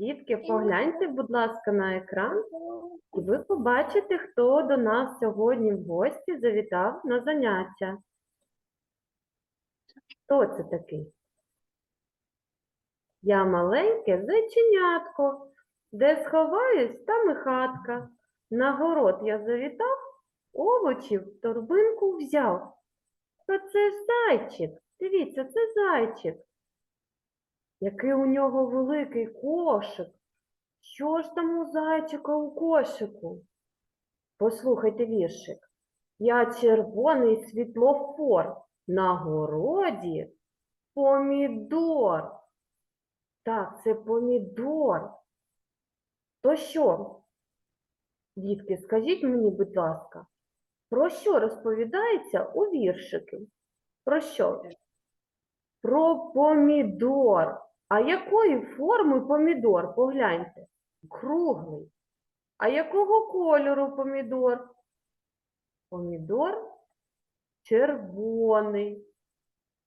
Дітки, погляньте, будь ласка, на екран, і ви побачите, хто до нас сьогодні в гості завітав на заняття. Хто це такий? Я маленьке зайченятко, де сховаюсь, там і хатка. На город я завітав, овочів торбинку взяв. Та це зайчик, дивіться, це зайчик. Який у нього великий кошик. Що ж там у зайчика у кошику? Послухайте віршик. Я червоний світлофор, на городі помідор. Так, це помідор. То що? Дітки, скажіть мені, будь ласка, про що розповідається у віршики? Про що? Про помідор. А якої форми помідор? Погляньте. Круглий. А якого кольору помідор? Помідор червоний.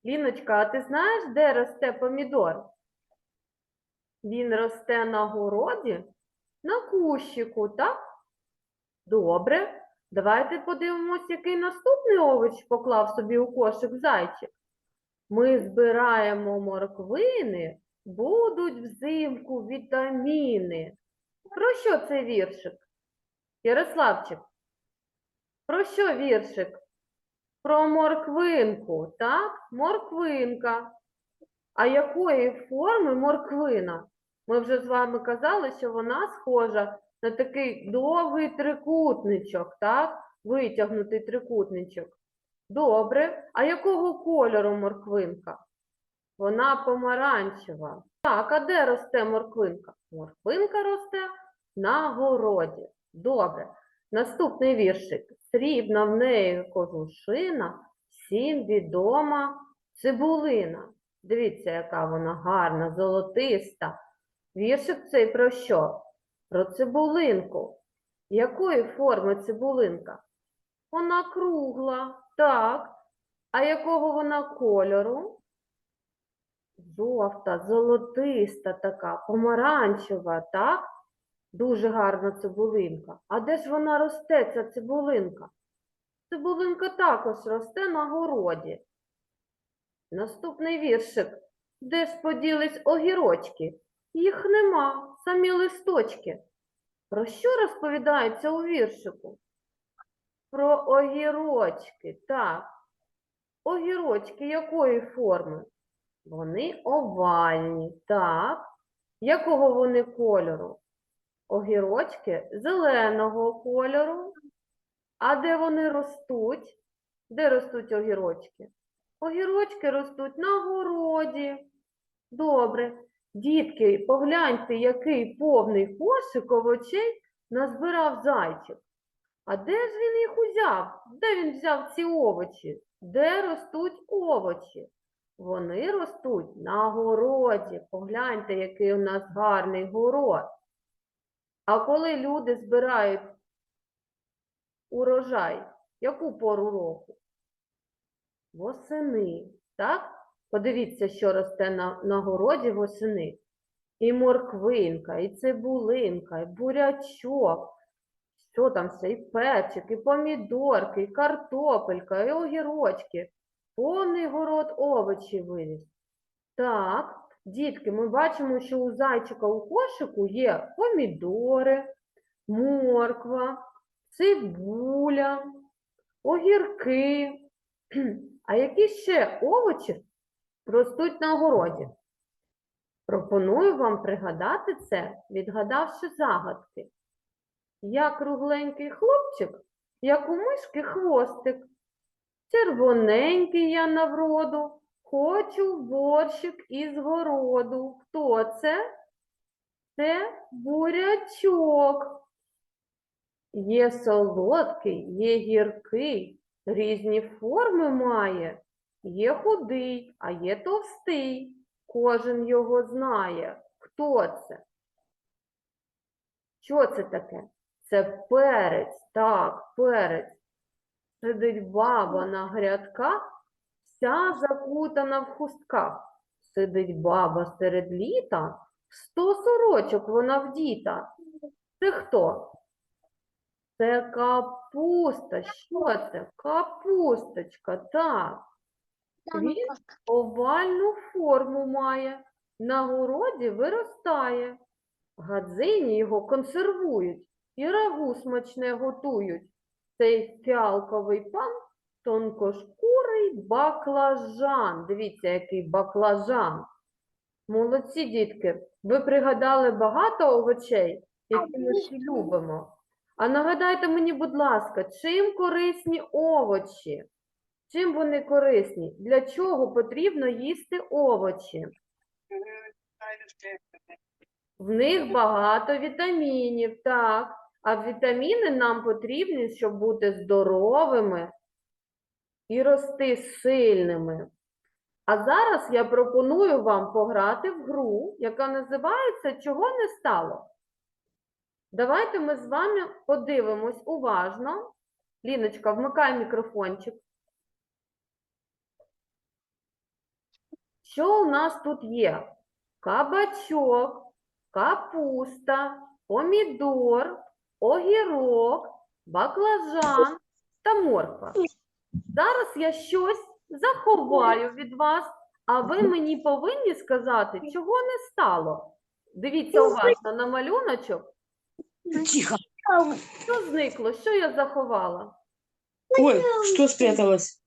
Ліночка, а ти знаєш, де росте помідор? Він росте на городі, на кущику, так? Добре. Давайте подивимось, який наступний овоч поклав собі у кошик зайчик. Ми збираємо морквини, будуть взимку вітаміни. Про що це віршик? Ярославчик, про що віршик? Про морквинку, так? Морквинка. А якої форми морквина? Ми вже з вами казали, що вона схожа на такий довгий трикутничок, так? Витягнутий трикутничок. Добре. А якого кольору морквинка? Вона помаранчева. Так, а де росте морквинка? Морквинка росте на городі. Добре. Наступний віршик. Срібна в неї кожушина, всім відома цибулина. Дивіться, яка вона гарна, золотиста. Віршик цей про що? Про цибулинку. Якої форми цибулинка? Вона кругла, так. А якого вона кольору? Жовта, золотиста така, помаранчева, так? Дуже гарна цибулинка. А де ж вона росте, ця цибулинка? Цибулинка також росте на городі. Наступний віршик. Де ж поділись огірочки? Їх нема, самі листочки. Про що розповідається у віршику? Про огірочки, так. Огірочки якої форми? Вони овальні, так. Якого вони кольору? Огірочки зеленого кольору. А де вони ростуть? Де ростуть огірочки? Огірочки ростуть на городі. Добре. Дітки, погляньте, який повний кошик овочей назбирав зайчик. А де ж він їх узяв? Де він взяв ці овочі? Де ростуть овочі? Вони ростуть на городі. Погляньте, який у нас гарний город. А коли люди збирають урожай, яку пору року? Восени, так? Подивіться, що росте на, на городі восени. І морквинка, і цибулинка, і бурячок. Що там все? І перчик, і помідорки, і картопелька, і огірочки. Повний город овочів виріс. Так, дітки, ми бачимо, що у зайчика у кошику є помідори, морква, цибуля, огірки. А які ще овочі ростуть на городі? Пропоную вам пригадати це, відгадавши загадки. Я кругленький хлопчик, як у мишки хвостик. Червоненький я на вроду, хочу борщик із городу. Хто це? Це бурячок. Є солодкий, є гіркий, різні форми має. Є худий, а є товстий. Кожен його знає. Хто це? Що це таке? Це перець, так, перець. Сидить баба на грядках, вся закутана в хустках. Сидить баба серед літа, Сто сорочок вона вдіта. Це хто? Це капуста. Що це? Капусточка, так. Він овальну форму має, на городі виростає. Гадзині його консервують і рагу смачне готують. Цей фіалковий пан тонкошкурий баклажан. Дивіться, який баклажан. Молодці, дітки. Ви пригадали багато овочей, які ми всі любимо. А нагадайте мені, будь ласка, чим корисні овочі? Чим вони корисні? Для чого потрібно їсти овочі? В них багато вітамінів, так. А вітаміни нам потрібні, щоб бути здоровими і рости сильними. А зараз я пропоную вам пограти в гру, яка називається Чого не стало. Давайте ми з вами подивимось уважно. Ліночка, вмикай мікрофончик. Що у нас тут є? Кабачок, капуста, помідор, огірок, баклажан та морква. Зараз я щось заховаю від вас, а ви мені повинні сказати, чого не стало. Дивіться уважно на малюночок. Тихо. Що зникло? Що я заховала? Ой, что спряталось?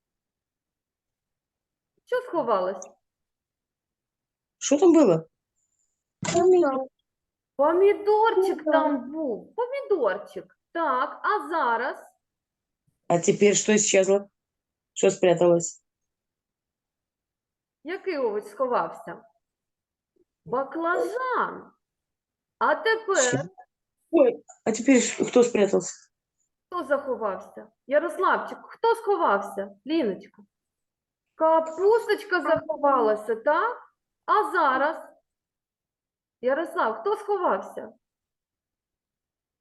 Що сховалось? Что там было? Помідорчик там був. Помідорчик. Так, а зараз А теперь что исчезло? Что спряталось? який овоч сховався? Баклажан. А тепер Ой, а теперь ш- кто спрятался? хто заховався? Ярославчик, хто сховався? Ліночка. Капусточка заховалася, так? А зараз? Ярослав, хто сховався?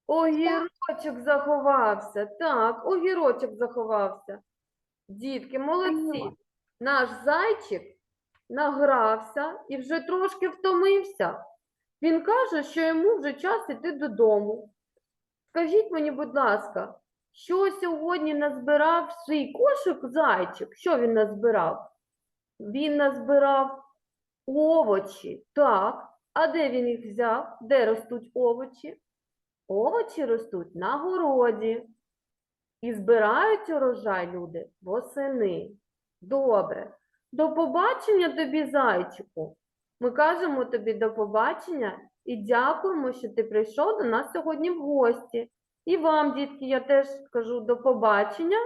Огірочок заховався. Так, огірочок заховався. Дітки, молодці. Наш зайчик награвся і вже трошки втомився. Він каже, що йому вже час іти додому. Скажіть мені, будь ласка, що сьогодні назбирав свій кошик зайчик? Що він назбирав? Він назбирав овочі. Так. А де він їх взяв? Де ростуть овочі? Овочі ростуть на городі. І збирають урожай люди восени. Добре. До побачення тобі, зайчику. Ми кажемо тобі до побачення і дякуємо, що ти прийшов до нас сьогодні в гості. І вам, дітки, я теж кажу до побачення